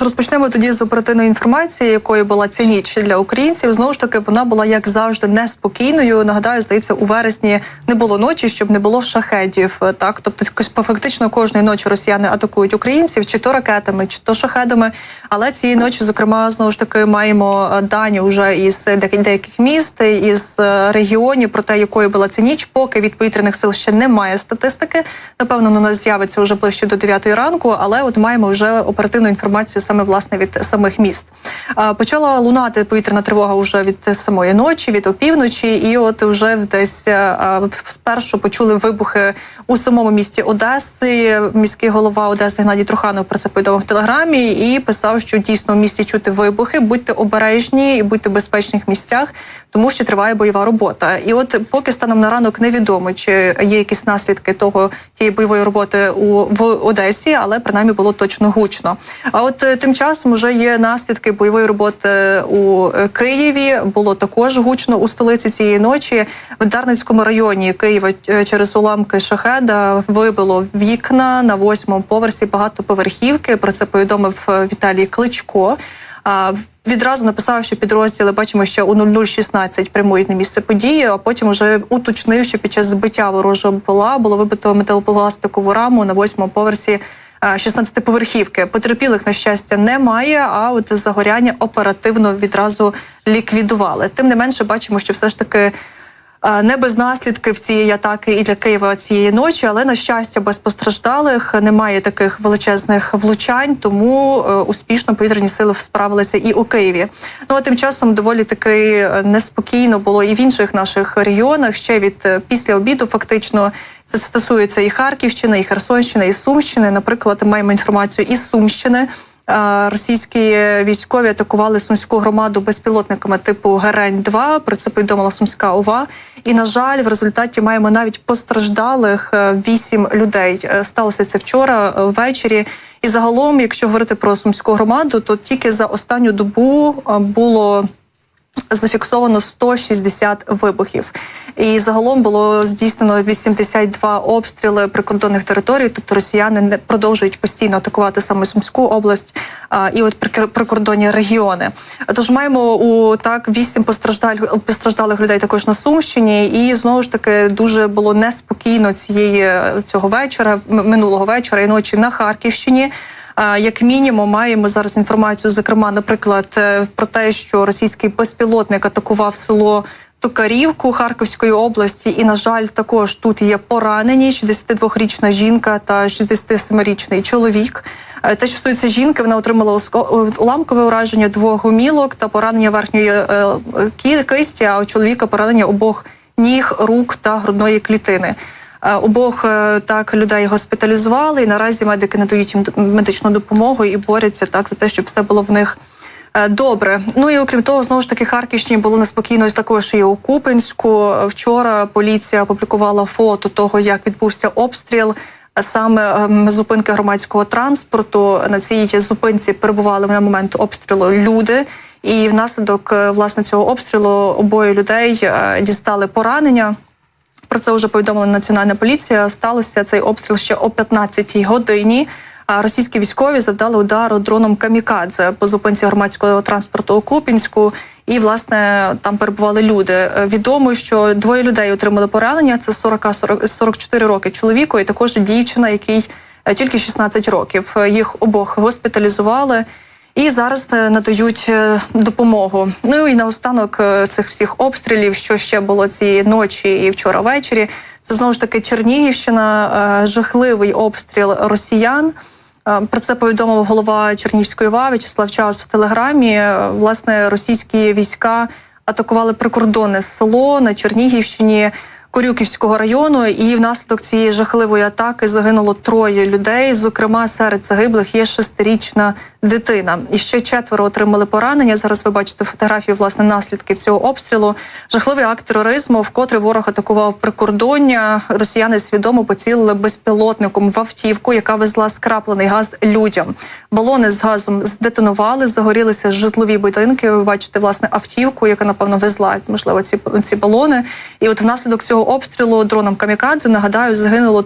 Розпочнемо тоді з оперативної інформації, якою була ця ніч для українців. Знову ж таки, вона була як завжди неспокійною. Нагадаю, здається, у вересні не було ночі, щоб не було шахедів. Так, тобто, фактично кожної ночі росіяни атакують українців, чи то ракетами, чи то шахедами. Але цієї ночі, зокрема, знову ж таки, маємо е, дані вже із деяких деяких міст, із е, регіонів про те, якою була ця ніч. Поки від повітряних сил ще немає статистики. Напевно, вона з'явиться вже ближче до 9 ранку, але от маємо вже оперативну інформацію саме власне від самих міст. Почала лунати повітряна тривога вже від самої ночі, від опівночі, і от вже десь спершу почули вибухи у самому місті Одеси. Міський голова Одеси Геннадій Труханов про це повідомив в телеграмі і писав, що дійсно в місті чути вибухи. Будьте обережні і будьте в безпечних місцях, тому що триває бойова робота. І от поки станом на ранок невідомо, чи є якісь наслідки того тієї бойової роботи у в Одесі, але принаймні було точно гучно. А от е, тим часом вже є наслідки бойової роботи у е, Києві. Було також гучно у столиці цієї ночі. В Дарницькому районі Києва е, через уламки шахеда вибило вікна на восьмому поверсі багатоповерхівки. Про це повідомив е, Віталій Кличко. А відразу написав, що підрозділи бачимо, що у 0016 прямують на місце події. А потім вже уточнив, що під час збиття ворожого була було вибито металопластикову раму на восьмому поверсі. 16-поверхівки потерпілих на щастя немає. А от загоряння оперативно відразу ліквідували. Тим не менше, бачимо, що все ж таки. Не без наслідків цієї атаки і для Києва цієї ночі, але на щастя, без постраждалих немає таких величезних влучань, тому е, успішно повітряні сили справилися і у Києві. Ну а тим часом доволі таки неспокійно було і в інших наших регіонах. Ще від е, після обіду, фактично, це стосується і Харківщини, і Херсонщини, і Сумщини. Наприклад, маємо інформацію із Сумщини. Російські військові атакували сумську громаду безпілотниками типу Герень 2 Про це повідомила Сумська ОВА. І на жаль, в результаті маємо навіть постраждалих вісім людей. Е, Сталося це вчора е, ввечері. І загалом, якщо говорити про сумську громаду, то тільки за останню добу було зафіксовано 160 вибухів, і загалом було здійснено 82 обстріли прикордонних територій. Тобто росіяни не продовжують постійно атакувати саме Сумську область а, і от прикордонні регіони. Тож маємо у так вісім постраждалих постраждалих людей також на Сумщині, і знову ж таки дуже було неспокійно цієї цього вечора, минулого вечора і ночі на Харківщині. Як мінімум, маємо зараз інформацію, зокрема, наприклад, е, про те, що російський безпілотник атакував село. Токарівку Харківської області, і на жаль, також тут є поранені 62-річна жінка та 67-річний чоловік. Е, те, що стосується жінки, вона отримала уламкове ураження двох гумілок та поранення верхньої е, кисті, а у чоловіка поранення обох ніг, рук та грудної клітини. Е, обох е, так людей госпіталізували. і Наразі медики надають їм медичну допомогу і борються так за те, щоб все було в них. Е, добре, ну і окрім того, знову ж таки Харківщині було неспокійно також і у Купенську. Вчора поліція опублікувала фото того, як відбувся обстріл. Саме ем, зупинки громадського транспорту на цій зупинці перебували на момент обстрілу люди, і внаслідок власне цього обстрілу обоє людей дістали поранення. Про це вже повідомила національна поліція. Сталося цей обстріл ще о 15-й годині. А російські військові завдали удару дроном камікадзе по зупинці громадського транспорту у Купінську. І власне там перебували люди. Відомо, що двоє людей отримали поранення. Це 40 44 роки чоловіку, і також дівчина, який е, тільки 16 років. Їх обох госпіталізували і зараз е, надають е, допомогу. Ну і наостанок е, цих всіх обстрілів, що ще було цієї ночі і вчора ввечері. Це знову ж таки Чернігівщина, жахливий обстріл росіян. Про це повідомив голова Чернівської ва В'ячеслав Час в телеграмі. Власне, російські війська атакували прикордонне село на Чернігівщині. Корюківського району, і внаслідок цієї жахливої атаки загинуло троє людей. Зокрема, серед загиблих є шестирічна дитина. І ще четверо отримали поранення. Зараз ви бачите фотографії власне наслідків цього обстрілу. Жахливий акт тероризму, вкотре ворог атакував прикордоння. Росіяни свідомо поцілили безпілотником в автівку, яка везла скраплений газ людям. Балони з газом здетонували, загорілися житлові будинки. Ви бачите власне автівку, яка напевно везла можливо ці ці балони. І от внаслідок цього цього обстрілу дроном камікадзе нагадаю, загинуло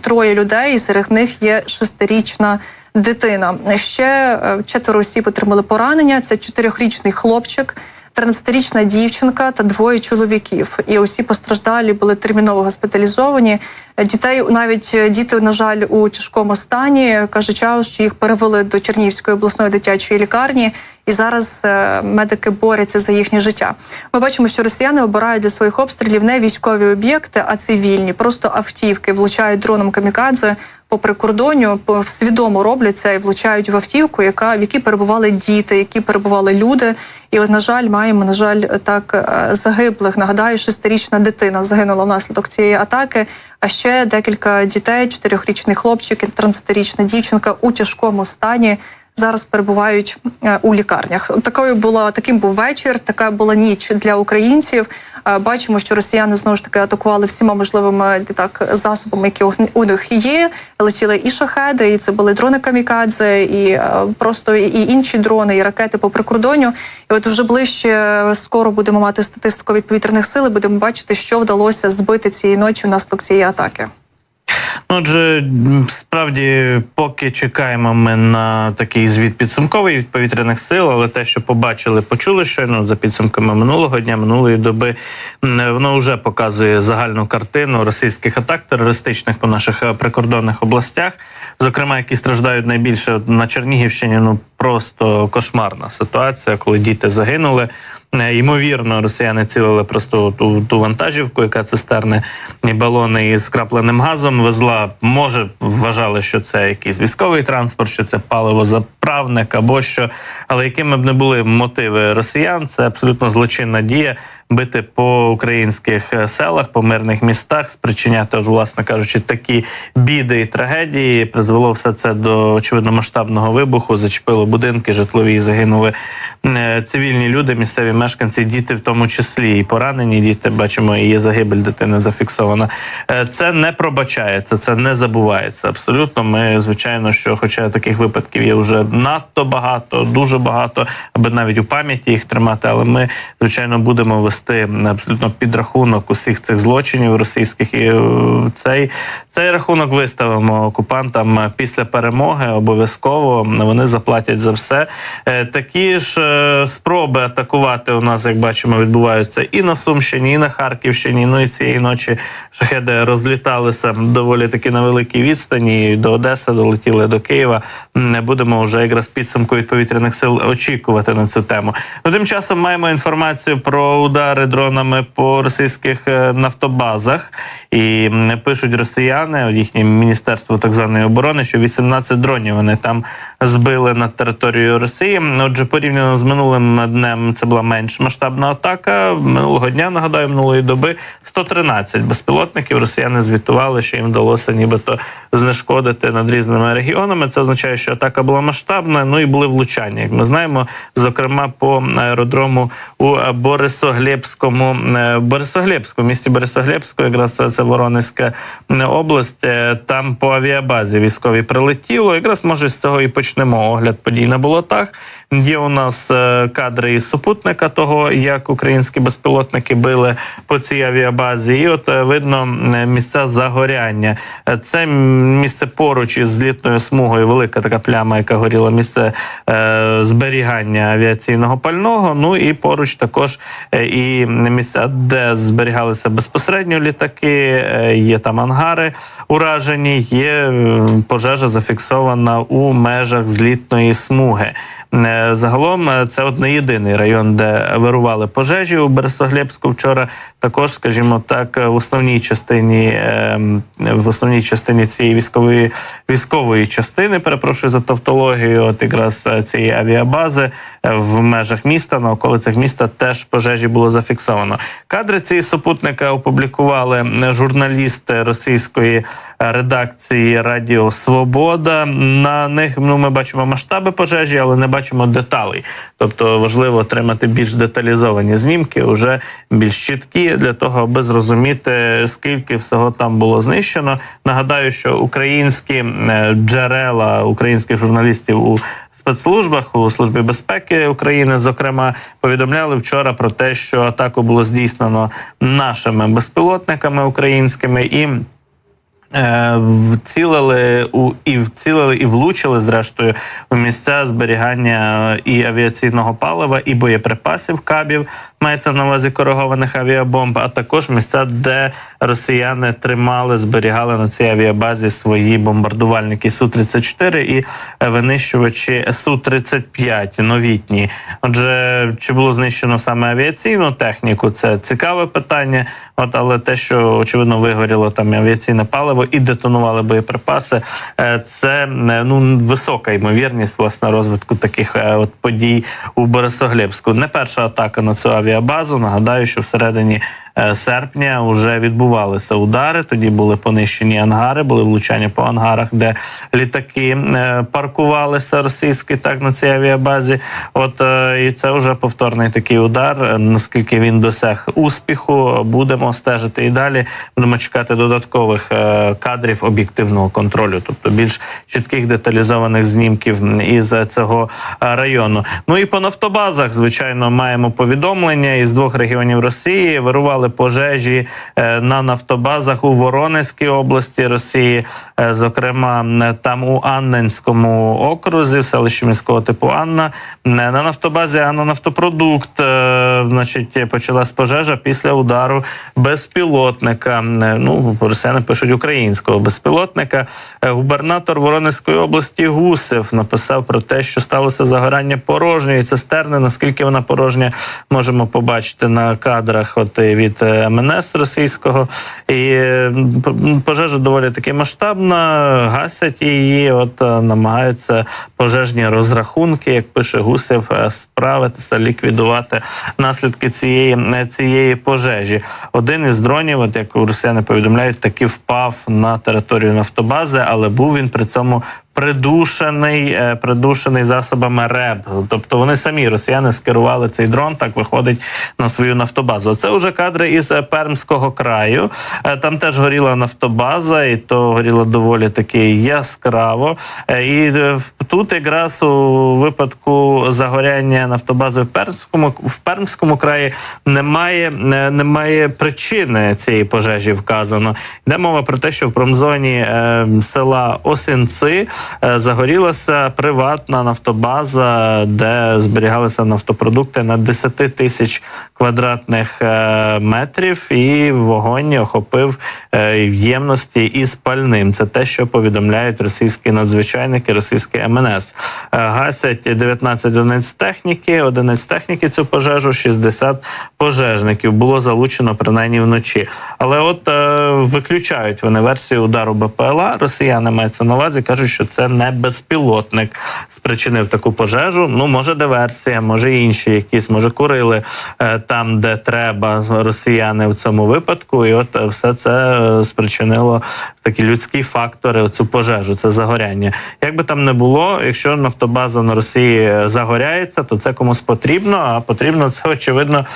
троє людей, і серед них є шестирічна дитина. Ще е, четверо осіб отримали поранення. Це чотирьохрічний хлопчик. 13-річна дівчинка та двоє чоловіків, і усі постраждалі були терміново госпіталізовані. Дітей навіть діти, на жаль, у тяжкому стані каже час, що їх перевели до Чернігівської обласної дитячої лікарні, і зараз е, медики борються за їхнє життя. Ми бачимо, що росіяни обирають для своїх обстрілів не військові об'єкти, а цивільні, просто автівки влучають дроном камікадзе по прикордонню, свідомо роблять це і влучають в автівку, яка в якій перебували діти, які перебували люди. І от, на жаль, маємо на жаль так е, загиблих. Нагадаю, шестирічна дитина загинула внаслідок цієї атаки. А ще декілька дітей: чотирьохрічний хлопчик і 13-річна дівчинка у тяжкому стані. Зараз перебувають е, у лікарнях. Такою була таким був вечір. Така була ніч для українців. Е, Бачимо, що росіяни знову ж таки атакували всіма можливими так засобами, які у- них є. Летіли і шахеди, і це були дрони камікадзе, і е, просто і інші дрони, і ракети по прикордонню. І от вже ближче е, скоро будемо мати статистику від повітряних сил. Будемо бачити, що вдалося збити цієї ночі внаслідок цієї атаки. Отже, справді, поки чекаємо ми на такий звіт підсумковий від повітряних сил, але те, що побачили, почули щойно за підсумками минулого дня, минулої доби, воно вже показує загальну картину російських атак терористичних по наших е, прикордонних областях, зокрема, які страждають найбільше на Чернігівщині. Ну просто кошмарна ситуація, коли діти загинули. Е, Ймовірно, росіяни цілили просто ту, ту вантажівку, яка цистерни і балони із крапленим газом везла. Може, вважали, що це якийсь військовий транспорт, що це паливозаправник або що. Але якими б не були мотиви росіян, це абсолютно злочинна дія бити по українських е, селах, по мирних містах, спричиняти, власне кажучи, такі біди і трагедії. Призвело все це до очевидно масштабного вибуху. Зачепило будинки, житлові загинули цивільні люди, місцеві мешканці, діти в тому числі і поранені діти. Бачимо, і є загибель дитини зафіксована. Е, Це не пробачається, це не забувається. Абсолютно. Ми звичайно, що, хоча таких випадків є вже надто багато, дуже багато, аби навіть у пам'яті їх тримати. Але ми, звичайно, будемо вести абсолютно підрахунок усіх цих злочинів російських і е, цей, цей рахунок виставимо окупантам е, після перемоги. Обов'язково вони заплатять за все. Е, Такі ж е, спроби атакувати у нас, як бачимо, відбуваються і на Сумщині, і на Харківщині. Ну і цієї ночі шахеди розліталися доволі таки на великій відстані. До Одеси долетіли до Києва. М, Будемо вже якраз підсумку від повітряних сил очікувати на цю тему. Ну тим часом маємо інформацію про удари дронами по російських е, нафтобазах. І пишуть росіяни, їхнє міністерство так званої оборони, що 18 дронів вони там збили над територією Росії. Отже, порівняно з минулим днем це була менш масштабна атака. Минулого дня нагадаю, минулої доби 113 безпілотників. Росіяни звітували, що їм вдалося нібито знешкодити над різними регіонами. Це означає, що атака була масштабна. Ну і були влучання. Як ми знаємо, зокрема по аеродрому у Борисоглєбському е, місті Борисоглєбську, якраз це- Воронезька е, область. Е, Там по авіабазі військові прилетіло. Якраз може з цього і почнемо огляд подій на болотах. Є у нас кадри із супутника того, як українські безпілотники били по цій авіабазі. І от е, видно е, місця загоряння. Е, Це місце поруч із злітною смугою, велика така пляма, яка горіла місце е, зберігання авіаційного пального. Ну і поруч також е, і місця, де зберігалися безпосередньо літаки. е, Є там ангари уражені. Є е, пожежа зафіксована у межах злітної смуги. Е, Загалом е, це от не єдиний район, де вирували пожежі у Бересоглебську. Вчора також, скажімо так, в основній частині е, в основній частині цієї військової військової частини, перепрошую за тавтологію, от якраз е, цієї авіабази е, в межах міста на околицях міста теж пожежі було зафіксовано. Кадри цієї супутника опублікували журналісти російської редакції Радіо Свобода. На них ну ми бачимо масштаби пожежі, але не бачимо деталей. Тобто важливо отримати більш деталізовані знімки, вже більш чіткі для того, аби зрозуміти скільки всього там було знищено. Нагадаю, що українські е, джерела українських журналістів у спецслужбах у службі безпеки України, зокрема, повідомляли вчора про те, що атаку було здійснено нашими безпілотниками українськими і. Е, Вцілили у і вцілили і влучили зрештою у місця зберігання і авіаційного палива, і боєприпасів кабів. Мається на увазі коригованих авіабомб, а також місця, де росіяни тримали, зберігали на цій авіабазі свої бомбардувальники су 34 і е, винищувачі су 35 новітні. Отже, чи було знищено саме авіаційну техніку? Це цікаве питання. От але те, що очевидно вигоріло там авіаційне паливо і детонували боєприпаси, е, це е, ну висока ймовірність власне розвитку таких от подій у Борисоглебську. Не перша атака на цю авіабазу. Нагадаю, що всередині. Е, Серпня вже відбувалися удари. Тоді були понищені ангари, були влучання по ангарах, де літаки е, паркувалися російські так на цій авіабазі. От е, і це вже повторний такий удар. Наскільки він досяг успіху, будемо стежити і далі. Будемо чекати додаткових кадрів об'єктивного контролю, тобто більш чітких деталізованих знімків із цього району. Ну і по нафтобазах, звичайно, маємо повідомлення із двох регіонів Росії. Вирували пожежі е, на нафтобазах у Воронезькій області Росії, е, зокрема там у Анненському окрузі, в селищі міського типу Анна. На нафтобазі Анна Нафтопродукт, е, значить, почалась пожежа після удару безпілотника. Ну, росіяни пишуть українського безпілотника. Губернатор Воронезької області Гусев написав про те, що сталося загорання порожньої цистерни. Наскільки вона порожня, можемо побачити на кадрах. От і від е, МНС російського, і е, пожежа доволі таки масштабна. Гасять її, от е, намагаються пожежні розрахунки, як пише Гусев, справитися, ліквідувати наслідки цієї цієї пожежі. Один із дронів, от як росіяни повідомляють, таки впав на територію нафтобази, але був він при цьому. Придушений, е, придушений засобами РЕБ. Тобто вони самі росіяни скерували цей дрон, так виходить на свою нафтобазу. Це вже кадри із е, Пермського краю. Е, Там теж горіла нафтобаза, і то горіло доволі таки яскраво. І тут якраз у випадку загоряння нафтобази в Пермському в Пермському краї немає, немає причини цієї пожежі вказано. Йде мова про те, що в промзоні села Осінци е, загорілася приватна нафтобаза, де зберігалися нафтопродукти на 10 тисяч квадратних е, метрів, і вогонь охопив е, ємності із пальним. Це те, що повідомляють російські надзвичайники, російські МНС. Е, Гасять 19 одиниць техніки, одиниць техніки цю пожежу, 60 пожежників було залучено принаймні вночі. Але от е, виключають вони версію удару БПЛА. Росіяни мається на увазі, кажуть, що це не безпілотник спричинив таку пожежу. Ну може диверсія, може інші якісь, може курили е, там, де треба росіяни в цьому випадку, і от е, все це е, спричинило такі людські фактори. Цю пожежу, це загоряння. Як би там не було, якщо нафтобаза на Росії загоряється, то це комусь потрібно. А потрібно це очевидно.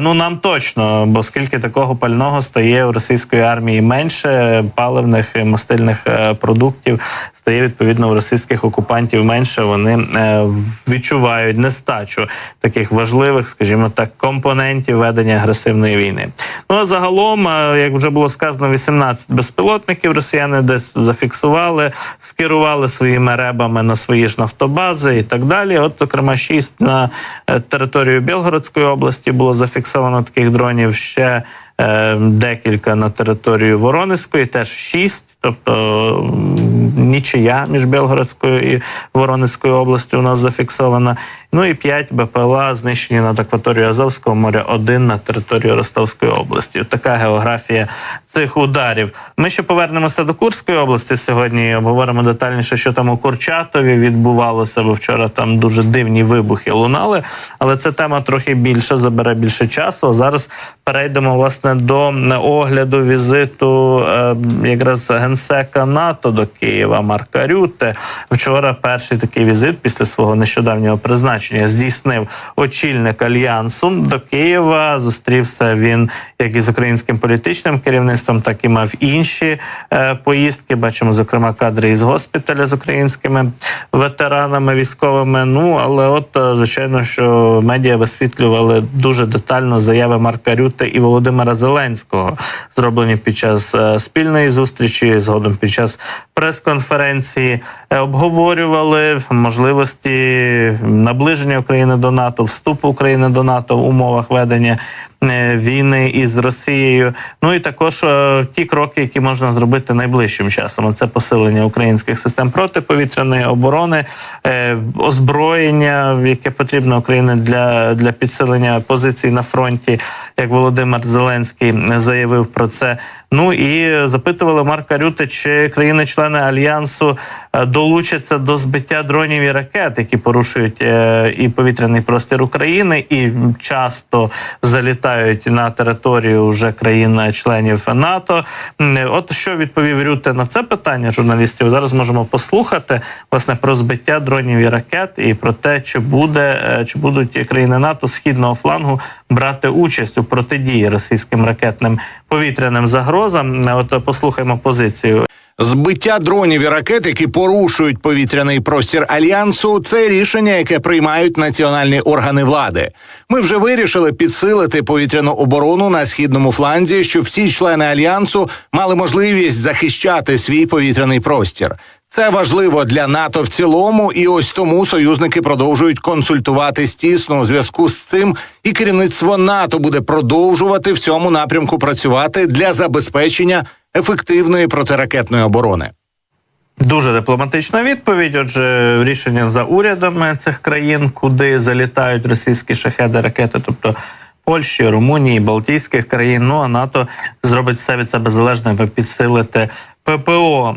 Ну нам точно, бо скільки такого пального стає у російської армії менше паливних і мастильних продуктів стає відповідно у російських окупантів менше. Вони е, відчувають нестачу таких важливих, скажімо так, компонентів ведення агресивної війни. Ну а загалом, е, як вже було сказано, 18 безпілотників росіяни десь зафіксували, скерували своїми ребами на свої ж нафтобази і так далі. От, зокрема, 6 на е, територію Білгородської області було зафіксовано таких дронів. Ще декілька на територію Воронезької, теж 6, тобто нічия між Білгородською і Воронезькою областю у нас зафіксована. Ну і 5 БПЛА знищені над акваторією Азовського моря, один на територію Ростовської області. Така географія цих ударів. Ми ще повернемося до Курської області сьогодні. і Обговоримо детальніше, що там у Курчатові відбувалося, бо вчора там дуже дивні вибухи лунали. Але це тема трохи більше, забере більше часу. А зараз перейдемо власне до огляду візиту е, якраз генсека НАТО до Києва Марка Рюте. Вчора перший такий візит після свого нещодавнього призначення здійснив очільник альянсу до Києва. Зустрівся він як із українським політичним керівництвом, так і мав інші е, поїздки. Бачимо, зокрема, кадри із госпіталя з українськими ветеранами військовими. Ну але, от е, звичайно, що медіа висвітлювали дуже детально заяви Марка Рюте і Володимира Зеленського, зроблені під час е, спільної зустрічі, згодом під час прес-конференції, Е, обговорювали можливості наближення України до НАТО, вступу України до НАТО в умовах ведення е, війни із Росією. Ну і також е, ті кроки, які можна зробити найближчим часом. Це посилення українських систем протиповітряної оборони, озброєння, яке потрібно Україні для, для підсилення позицій на фронті, як Володимир Зеленський заявив про це. Ну і запитували Марка Рюте, чи країни-члени альянсу е, долучаться до збиття дронів і ракет, які порушують е, і повітряний простір України, і часто залітають на територію вже країн-членів НАТО. От що відповів Рюте на це питання журналістів. Зараз можемо послухати власне про збиття дронів і ракет, і про те, чи буде е, чи будуть країни НАТО східного флангу брати участь у протидії російським ракетним повітряним загрозам. Е, От послухаємо позицію Збиття дронів і ракет, які порушують повітряний простір альянсу, це рішення, яке приймають національні органи влади. Ми вже вирішили підсилити повітряну оборону на східному фланзі, щоб всі члени альянсу мали можливість захищати свій повітряний простір. Це важливо для НАТО в цілому, і ось тому союзники продовжують консультуватись тісно у зв'язку з цим, і керівництво НАТО буде продовжувати в цьому напрямку працювати для забезпечення ефективної протиракетної оборони. Дуже дипломатична відповідь. Отже, рішення за урядами цих країн, куди залітають російські шахеди, ракети, тобто Польщі, Румунії, Балтійських країн. Ну а НАТО зробить все від себе залежне, аби підсилити ППО.